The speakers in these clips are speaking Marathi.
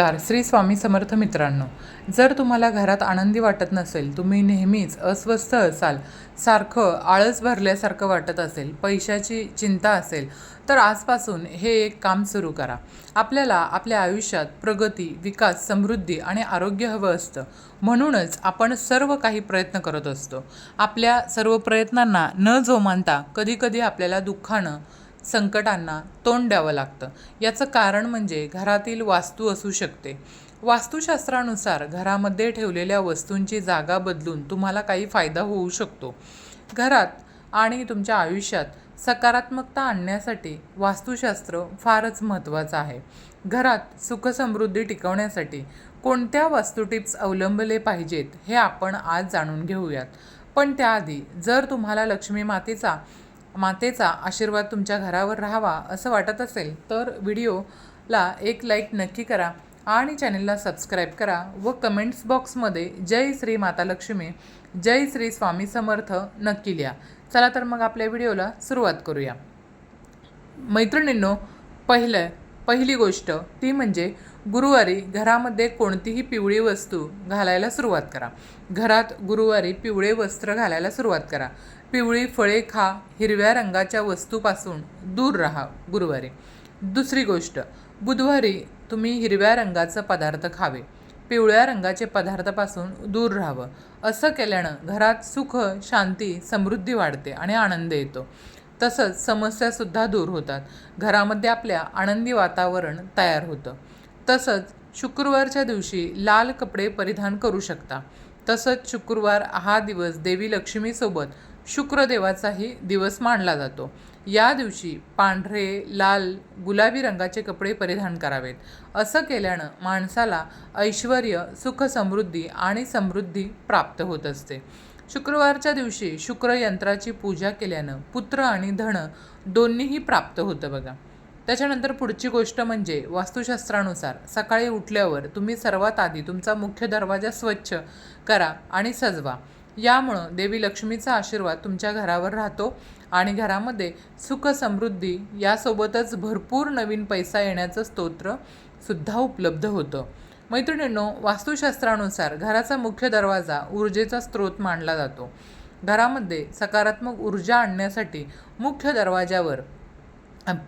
नमस्कार. श्री स्वामी समर्थ मित्रांनो जर तुम्हाला घरात आनंदी वाटत नसेल तुम्ही नेहमीच अस्वस्थ असाल सारखं आळस भरल्यासारखं वाटत असेल पैशाची चिंता असेल तर आजपासून हे एक काम सुरू करा. आपल्याला आपल्या आयुष्यात प्रगती विकास समृद्धी आणि आरोग्य हवं असतं. म्हणूनच आपण सर्व काही प्रयत्न करत असतो. आपल्या सर्व प्रयत्नांना न जोमानता कधीकधी आपल्याला दुःखानं संकटांना तोंड द्यावं लागतं. याचं कारण म्हणजे घरातील वास्तू असू शकते. वास्तुशास्त्रानुसार घरामध्ये ठेवलेल्या वस्तूंची जागा बदलून तुम्हाला काही फायदा होऊ शकतो. घरात आणि तुमच्या आयुष्यात सकारात्मकता आणण्यासाठी वास्तुशास्त्र फारच महत्त्वाचं आहे. घरात सुखसमृद्धी टिकवण्यासाठी कोणत्या वास्तू टिप्स अवलंबले पाहिजेत हे आपण आज जाणून घेऊयात. पण त्याआधी जर तुम्हाला लक्ष्मी मातेचा मातेचा आशीर्वाद तुमच्या घरावर राहावा असं वाटत असेल तर व्हिडिओला एक लाईक नक्की करा आणि चॅनलला सबस्क्राईब करा व कमेंट्स बॉक्समध्ये जय श्री माता लक्ष्मी जय श्री स्वामी समर्थ नक्की लिहा. चला तर मग आपल्या व्हिडिओला सुरुवात करूया. मैत्रिणींनो पहिलं पहिली गोष्ट ती म्हणजे गुरुवारी घरामध्ये कोणतीही पिवळी वस्तू घालायला सुरुवात करा. घरात गुरुवारी पिवळे वस्त्र घालायला सुरुवात करा. पिवळी फळे खा हिरव्या रंगाच्या वस्तूपासून दूर राहा गुरुवारी. दुसरी गोष्ट बुधवारी तुम्ही हिरव्या रंगाचं पदार्थ खावे. पिवळ्या रंगाचे पदार्थापासून दूर राहावं. असं केल्यानं घरात सुख शांती समृद्धी वाढते आणि आनंद येतो. तसंच समस्यासुद्धा दूर होतात. घरामध्ये आपल्या आनंदी वातावरण तयार होतं. तसंच शुक्रवारच्या दिवशी लाल कपडे परिधान करू शकता. तसंच शुक्रवार हा दिवस देवी लक्ष्मीसोबत शुक्रदेवाचाही दिवस मानला जातो. या दिवशी पांढरे लाल गुलाबी रंगाचे कपडे परिधान करावेत. असं केल्यानं माणसाला ऐश्वर सुख समृद्धी आणि समृद्धी प्राप्त होत असते. शुक्रवारच्या दिवशी शुक्र यंत्राची पूजा केल्यानं पुत्र आणि धन दोन्हीही प्राप्त होतं बघा. त्याच्यानंतर पुढची गोष्ट म्हणजे वास्तुशास्त्रानुसार सकाळी उठल्यावर तुम्ही सर्वात आधी तुमचा मुख्य दरवाजा स्वच्छ करा आणि सजवा. यामुळं देवी लक्ष्मीचा आशीर्वाद तुमच्या घरावर राहतो आणि घरामध्ये सुख समृद्धी यासोबतच भरपूर नवीन पैसा येण्याचं स्तोत्र सुद्धा उपलब्ध होतं. मैत्रिणींनो वास्तुशास्त्रानुसार घराचा मुख्य दरवाजा ऊर्जेचा स्रोत मानला जातो. घरामध्ये सकारात्मक ऊर्जा आणण्यासाठी मुख्य दरवाजावर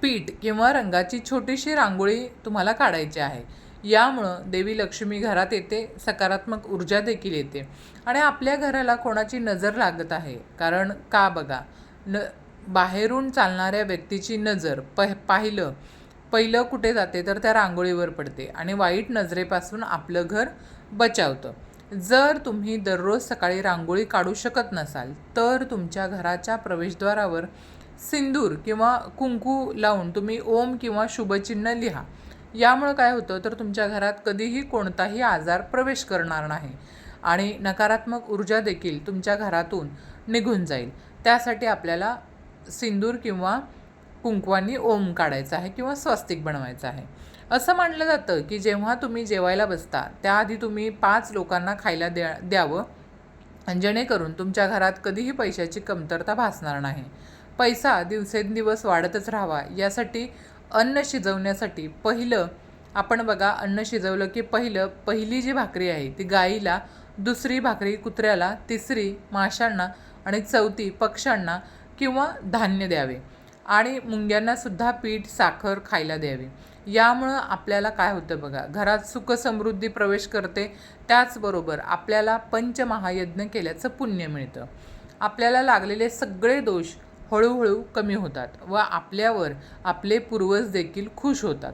पीठ किंवा रंगाची छोटीशी रांगोळी तुम्हाला काढायची आहे. यामुळं देवी लक्ष्मी घरात येते सकारात्मक ऊर्जा देखील येते. आणि आपल्या घराला कोणाची नजर लागत आहे? कारण का बघा न बाहेरून चालणाऱ्या व्यक्तीची नजर पह पाहिलं पहिलं कुठे जाते तर त्या रांगोळीवर पडते आणि वाईट नजरेपासून आपलं घर बचावतं. जर तुम्ही दररोज सकाळी रांगोळी काढू शकत नसाल तर तुमच्या घराच्या प्रवेशद्वारावर सिंदूर किंवा कुंकू लावून तुम्ही ओम किंवा शुभचिन्ह लिहा. यामुळं काय होतं तर तुमच्या घरात कधीही कोणताही आजार प्रवेश करणार नाही आणि नकारात्मक ऊर्जा देखील तुमच्या घरातून निघून जाईल. त्यासाठी आपल्याला सिंदूर किंवा कुंकवानी ओम काढायचा आहे किंवा स्वस्तिक बनवायचं आहे. असं मानलं जातं की जेव्हा तुम्ही जेवायला बसता त्याआधी तुम्ही पाच लोकांना खायला द्या द्यावं जेणेकरून तुमच्या घरात कधीही पैशाची कमतरता भासणार नाही. पैसा दिवसेंदिवस वाढतच राहावा यासाठी अन्न शिजवण्यासाठी पहिलं आपण बघा अन्न शिजवलं की पहिलं पहिली जी भाकरी आहे ती गाईला दुसरी भाकरी कुत्र्याला तिसरी माशांना आणि चौथी पक्ष्यांना किंवा धान्य द्यावे. आणि मुंग्यांनासुद्धा पीठ साखर खायला द्यावे. यामुळं आपल्याला काय होतं बघा घरात सुखसमृद्धी प्रवेश करते. त्याचबरोबर आपल्याला पंचमहायज्ञ केल्याचं पुण्य मिळतं. आपल्याला लागलेले सगळे दोष हळूहळू कमी होतात व आपल्यावर आपले पूर्वज देखील खुश होतात.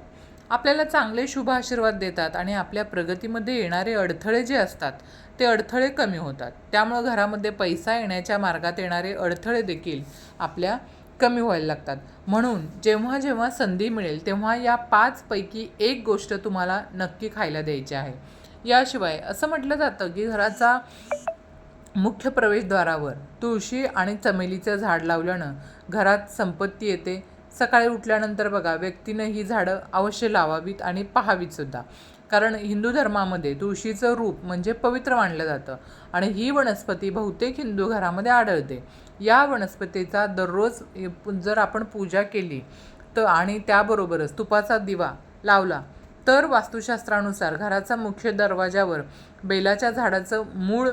आपल्याला चांगले शुभ आशीर्वाद देतात आणि आपल्या प्रगतीमध्ये येणारे अडथळे जे असतात ते अडथळे कमी होतात. त्यामुळं घरामध्ये पैसा येण्याच्या मार्गात येणारे अडथळे देखील आपल्या कमी व्हायला लागतात. म्हणून जेव्हा जेव्हा संधी मिळेल तेव्हा या पाचपैकी एक गोष्ट तुम्हाला नक्की खायला द्यायची आहे. याशिवाय असं म्हटलं जातं की घराचा मुख्य प्रवेशद्वारावर तुळशी आणि चमेलीचं झाड लावल्यानं घरात संपत्ती येते. सकाळी उठल्यानंतर बघा व्यक्तीनं ही झाडं अवश्य लावावीत आणि पाहावीतसुद्धा कारण हिंदू धर्मामध्ये तुळशीचं रूप म्हणजे पवित्र मानलं जातं आणि ही वनस्पती बहुतेक हिंदू घरामध्ये आढळते. या वनस्पतीचा दररोज जर आपण पूजा केली तर आणि त्याबरोबरच तुपाचा दिवा लावला तर वास्तुशास्त्रानुसार घराचा मुख्य दरवाजावर बेलाच्या झाडाचं मूळ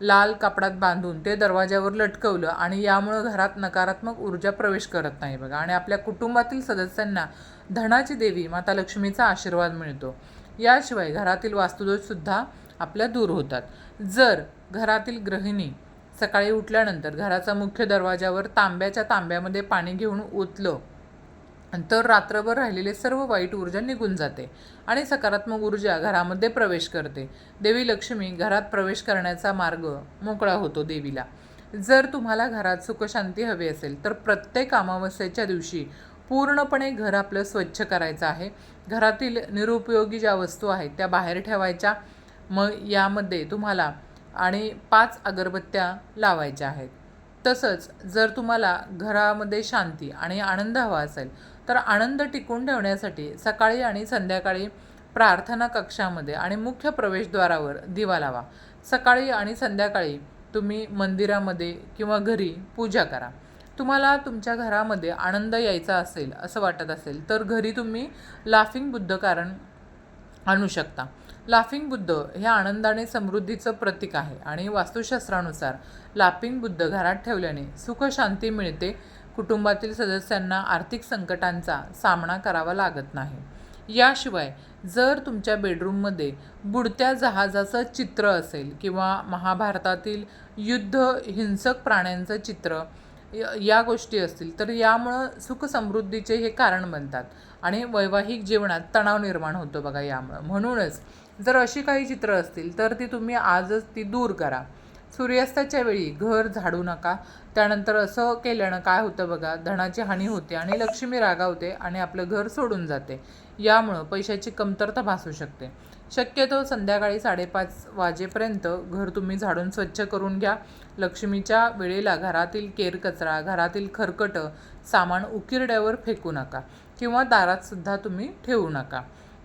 लाल कापडात बांधून ते दरवाज्यावर लटकवलं आणि यामुळं घरात नकारात्मक ऊर्जा प्रवेश करत नाही बघा. आणि आपल्या कुटुंबातील सदस्यांना धनाची देवी माता लक्ष्मीचा आशीर्वाद मिळतो. याशिवाय घरातील वास्तुदोषसुद्धा आपल्या दूर होतात. जर घरातील गृहिणी सकाळी उठल्यानंतर घराचा मुख्य दरवाजावर तांब्याच्या तांब्यामध्ये पाणी घेऊन ओतलं तर रात्रभर राहिलेले सर्व वाईट ऊर्जा निघून जाते आणि सकारात्मक ऊर्जा घरामध्ये प्रवेश करते. देवी लक्ष्मी घरात प्रवेश करण्याचा मार्ग मोकळा होतो देवीला. जर तुम्हाला घरात सुखशांती हवी असेल तर प्रत्येक अमावस्येच्या दिवशी पूर्णपणे घर आपलं स्वच्छ करायचं आहे. घरातील निरुपयोगी ज्या वस्तू आहेत त्या बाहेर ठेवायच्या. मग यामध्ये तुम्हाला आणि पाच अगरबत्त्या लावायच्या आहेत. तसंच जर तुम्हाला घरामध्ये शांती आणि आनंद हवा असेल तर आनंद टिकून ठेवण्यासाठी सकाळी आणि संध्याकाळी प्रार्थना कक्षामध्ये आणि मुख्य प्रवेशद्वारावर दिवा लावा. सकाळी आणि संध्याकाळी तुम्ही मंदिरामध्ये किंवा घरी पूजा करा. तुम्हाला तुमच्या घरामध्ये आनंद यायचा असेल असं वाटत असेल तर घरी तुम्ही लाफिंग बुद्ध कारण आणू शकता. लाफिंग बुद्ध हे आनंदाने समृद्धीचं प्रतीक आहे आणि वास्तुशास्त्रानुसार लाफिंग बुद्ध घरात ठेवल्याने सुखशांती मिळते कुटुंबातील सदस्यांना आर्थिक संकटांचा सामना करावा लागत नाही. याशिवाय जर तुमच्या बेडरूममध्ये बुडत्या जहाजाचं चित्र असेल किंवा महाभारतातील युद्ध हिंसक प्राण्यांचं चित्र या गोष्टी असतील तर यामुळं सुखसमृद्धीचे हे कारण बनतात आणि वैवाहिक जीवनात तणाव निर्माण होतो बघा यामुळं. म्हणूनच जर अशी काही चित्रं असतील तर ती तुम्ही आजच ती दूर करा. सूर्यास्ताच्या वेळी घर झाडू नका. त्यानंतर असं केल्यानं काय होतं बघा धनाची हानी होते आणि लक्ष्मी रागावते आणि आपलं घर सोडून जाते. यामुळं पैशाची कमतरता भासू शकते. शक्यतो संध्याकाळी साडेपाच वाजेपर्यंत घर तुम्ही झाडून स्वच्छ करून घ्या. लक्ष्मीच्या वेळेला घरातील केर कचरा घरातील खरकटं सामान उकिरड्यावर फेकू नका किंवा दारातसुद्धा तुम्ही ठेवू नका.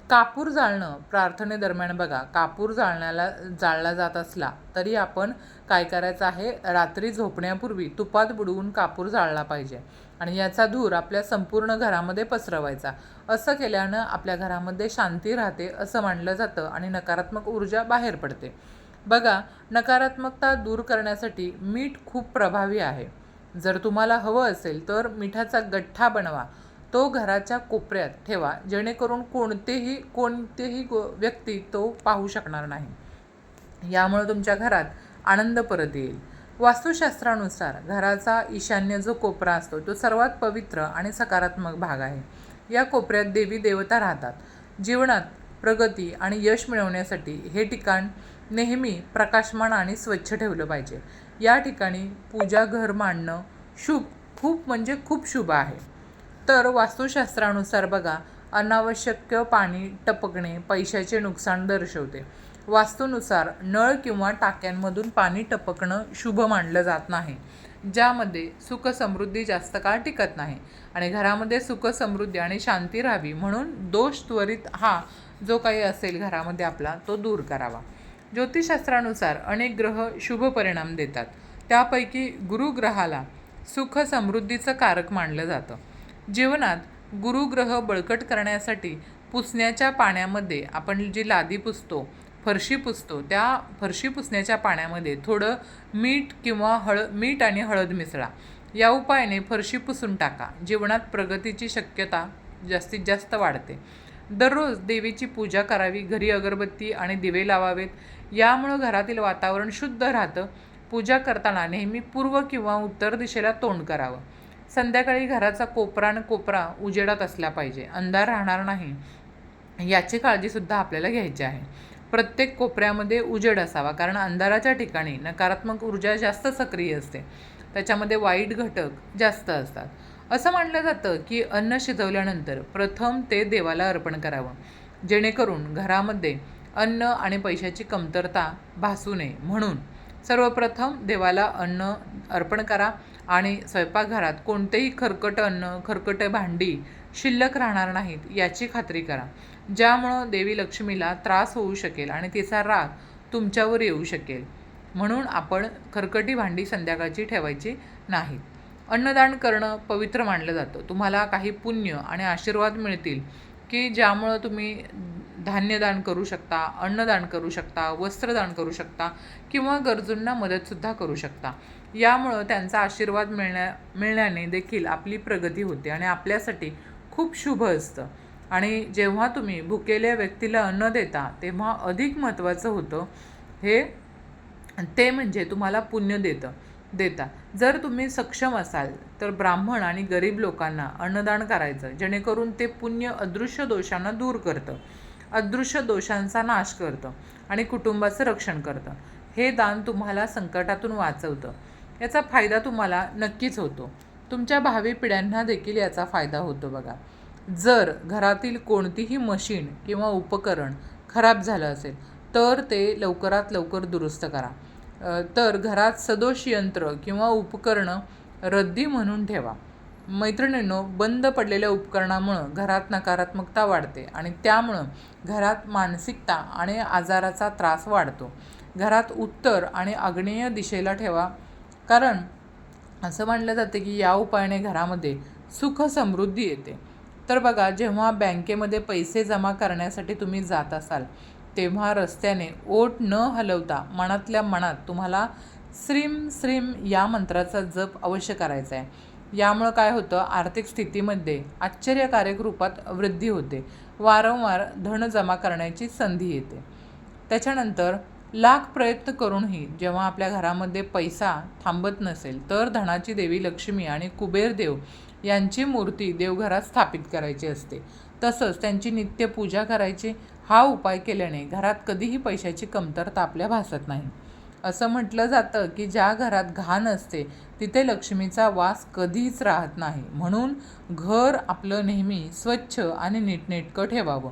कापूर जाळणं प्रार्थनेदरम्यान बघा कापूर जाळण्याला जाळला जात असला तरी आपण काय करायचं आहे? रात्री झोपण्यापूर्वी तुपात बुडवून कापूर जाळला पाहिजे. आणि याचा धूर आपल्या संपूर्ण घरामध्ये पसरवायचा. असं केल्यानं आपल्या घरामध्ये शांती राहते असं मानलं जातं आणि नकारात्मक ऊर्जा बाहेर पडते. बघा नकारात्मकता दूर करण्यासाठी मीठ खूप प्रभावी आहे. जर तुम्हाला हवं असेल तर मिठाचा गठ्ठा बनवा. तो घराच्या कोपऱ्यात ठेवा जेणेकरून कोणतेही कोणतेही गो व्यक्ती तो पाहू शकणार नाही. यामुळे तुमच्या घरात आनंद परत येईल. वास्तुशास्त्रानुसार घराचा ईशान्य जो कोपरा असतो तो सर्वात पवित्र आणि सकारात्मक भाग आहे. या कोपऱ्यात देवी देवता राहतात. जीवनात प्रगती आणि यश मिळवण्यासाठी हे ठिकाण नेहमी प्रकाशमान आणि स्वच्छ ठेवलं पाहिजे. या ठिकाणी पूजा घर मांडणं शुभ खूप म्हणजे खूप शुभ आहे. तर वास्तुशास्त्रानुसार बघा अनावश्यक पाणी टपकणे पैशाचे नुकसान दर्शवते. वास्तूनुसार नळ किंवा टाक्यांमधून पाणी टपकणं शुभ मानलं जात नाही ज्यामध्ये सुख समृद्धी जास्त काळ टिकत नाही आणि घरामध्ये सुख समृद्धी आणि शांती राहावी म्हणून दोष त्वरित हा जो काही असेल घरामध्ये आपला तो दूर करावा. ज्योतिषशास्त्रानुसार अनेक ग्रह शुभ परिणाम देतात. त्यापैकी गुरुग्रहाला सुख समृद्धीचं कारक मानलं जातं. जीवनात गुरुग्रह बळकट करण्यासाठी पुसण्याच्या पाण्यामध्ये आपण जी लादी पुसतो फरशी पुसतो त्या फरशी पुसण्याच्या पाण्यामध्ये थोडं मीठ किंवा हळ मीठ आणि हळद मिसळा. या उपायाने फरशी पुसून टाका. जीवनात प्रगतीची शक्यता जास्तीत जास्त वाढते. दररोज देवीची पूजा करावी घरी अगरबत्ती आणि दिवे लावावेत. यामुळं घरातील वातावरण शुद्ध राहतं. पूजा करताना नेहमी पूर्व किंवा उत्तर दिशेला तोंड करावं. संध्याकाळी घराचा कोपरा कोपरा उजेडात असला पाहिजे. अंधार राहणार नाही. याची काळजीसुद्धा आपल्याला घ्यायची आहे. प्रत्येक कोपऱ्यामध्ये उजेड असावा कारण अंधाराच्या ठिकाणी नकारात्मक ऊर्जा जास्त सक्रिय असते. त्याच्यामध्ये वाईट घटक जास्त असतात. असं मानलं जातं की अन्न शिजवल्यानंतर प्रथम ते देवाला अर्पण करावं. जेणेकरून घरामध्ये अन्न आणि पैशाची कमतरता भासू नये. म्हणून सर्वप्रथम देवाला अन्न अर्पण करा. आणि स्वयंपाकघरात कोणतेही खरकट अन्न खरकटे भांडी शिल्लक राहणार नाहीत याची खात्री करा. ज्यामुळं देवी लक्ष्मीला त्रास होऊ शकेल आणि तिचा राग तुमच्यावर येऊ शकेल. म्हणून आपण खरकटी भांडी संध्याकाळची ठेवायची नाहीत अन्नदान करणं पवित्र मानलं जातं. तुम्हाला काही पुण्य आणि आशीर्वाद मिळतील की ज्यामुळं तुम्ही धान्यदान करू शकता अन्नदान करू शकता वस्त्रदान करू शकता किंवा गरजूंना मदतसुद्धा करू शकता. यामुळं त्यांचा आशीर्वाद मिळण्या मिळण्याने देखील आपली प्रगती होते आणि आपल्यासाठी खूप शुभ असतं. आणि जेव्हा तुम्ही भुकेल्या व्यक्तीला अन्न देता तेव्हा अधिक महत्त्वाचं होतं हे ते म्हणजे तुम्हाला पुण्य देतं देता. जर तुम्ही सक्षम असाल तर ब्राह्मण आणि गरीब लोकांना अन्नदान करायचं जेणेकरून ते पुण्य अदृश्य दोषांना दूर करतं. अदृश्य दोषांचा नाश करतं आणि कुटुंबाचं रक्षण करतं. हे दान तुम्हाला संकटातून वाचवतं. याचा फायदा तुम्हाला नक्कीच होतो. तुमच्या भावी पिढ्यांना देखील याचा फायदा होतो बघा. जर घरातील कोणतीही मशीन किंवा उपकरण खराब झालं असेल तर ते लवकरात लवकर दुरुस्त करा. तर घरात सदोष यंत्र किंवा उपकरणं रद्दी म्हणून ठेवा. मैत्रिणींनो बंद पडलेल्या उपकरणामुळं घरात नकारात्मकता वाढते आणि त्यामुळं घरात मानसिकता आणि आजाराचा त्रास वाढतो. घरात उत्तर आणि आग्नेय दिशेला ठेवा. कारण असं मानलं जाते की या उपायाने घरामध्ये सुख समृद्धी येते. तर बघा जेव्हा बँकेमध्ये पैसे जमा करण्यासाठी तुम्ही जात असाल तेव्हा रस्त्याने ओट न हलवता मनातल्या मनात तुम्हाला श्रीम श्रीम या मंत्राचा जप अवश्य करायचा आहे. यामुळं काय होतं आर्थिक स्थितीमध्ये आश्चर्यकारक रूपात वृद्धी होते. वारंवार धन जमा करण्याची संधी येते. त्याच्यानंतर लाख प्रयत्न करूनही जेव्हा आपल्या घरामध्ये पैसा थांबत नसेल तर धनाची देवी लक्ष्मी आणि कुबेर देव यांची मूर्ती देवघरात स्थापित करायची असते. तसंच त्यांची नित्य पूजा करायची हा उपाय केल्याने घरात कधीही पैशाची कमतरता आपल्या भासत नाही. असं म्हटलं जातं की ज्या घरात घाण असते तिथे लक्ष्मीचा वास कधीच राहत नाही. म्हणून घर आपलं नेहमी स्वच्छ आणि नीटनेटकं ठेवावं.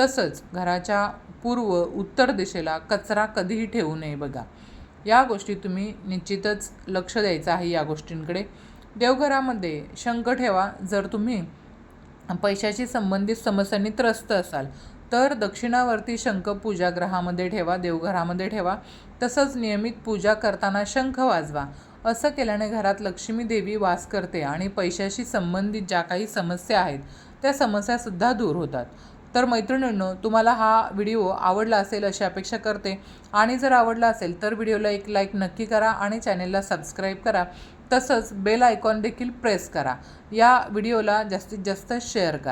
तसंच घराच्या पूर्व उत्तर दिशेला कचरा कधीही ठेवू नये बघा. या गोष्टी तुम्ही निश्चितच लक्ष द्यायचं आहे या गोष्टींकडे. देवघरामध्ये शंख ठेवा. जर तुम्ही पैशाशी संबंधित समस्यांनी त्रस्त असाल तर दक्षिणावरती शंख पूजागृहामध्ये ठेवा देवघरामध्ये ठेवा. तसंच नियमित पूजा करताना शंख वाजवा. असं केल्याने घरात लक्ष्मी देवी वास करते आणि पैशाशी संबंधित ज्या काही समस्या आहेत त्या समस्यासुद्धा दूर होतात. तर मैत्रिणींनो तुम्हाला हा व्हिडिओ आवडला असेल अशी अपेक्षा करते. आणि जर आवडला असेल तर व्हिडिओला एक लाईक नक्की करा आणि चॅनेलला सबस्क्राईब करा. तसंच बेल आयकॉन देखील प्रेस करा. या व्हिडिओला जास्तीत जास्त शेअर करा.